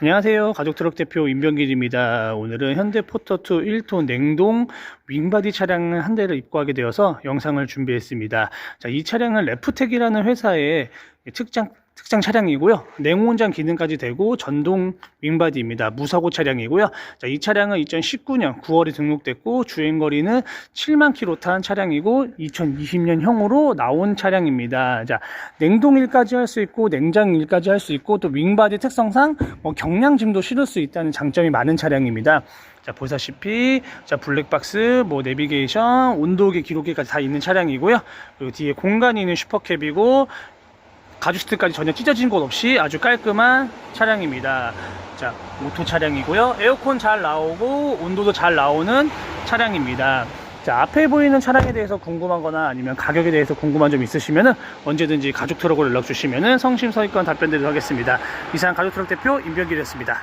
안녕하세요. 가족트럭 대표 임병길입니다. 오늘은 현대 포터2 1톤 냉동 윙바디 차량 한 대를 입고하게 되어서 영상을 준비했습니다. 자, 이 차량은 레프텍이라는 회사의 특장 특장 차량이고요. 냉온장 기능까지 되고 전동 윙바디입니다. 무사고 차량이고요. 자, 이 차량은 2019년 9월에 등록됐고 주행 거리는 7만 킬로 탄 차량이고 2020년형으로 나온 차량입니다. 자, 냉동일까지 할 수 있고 냉장일까지 할 수 있고 또 윙바디 특성상 뭐 경량짐도 실을 수 있다는 장점이 많은 차량입니다. 자, 보시다시피 자, 블랙박스, 뭐 내비게이션, 온도계, 기록계까지 다 있는 차량이고요. 그리고 뒤에 공간이 있는 슈퍼캡이고 가죽스트까지 전혀 찢어진 곳 없이 아주 깔끔한 차량입니다. 자, 오토 차량이고요. 에어컨 잘 나오고 온도도 잘 나오는 차량입니다. 자, 앞에 보이는 차량에 대해서 궁금한 거나 아니면 가격에 대해서 궁금한 점 있으시면은 언제든지 가죽 트럭으로 연락 주시면은 성심성의껏 답변 드리도록 하겠습니다. 이상 가죽 트럭 대표 임병길이었습니다.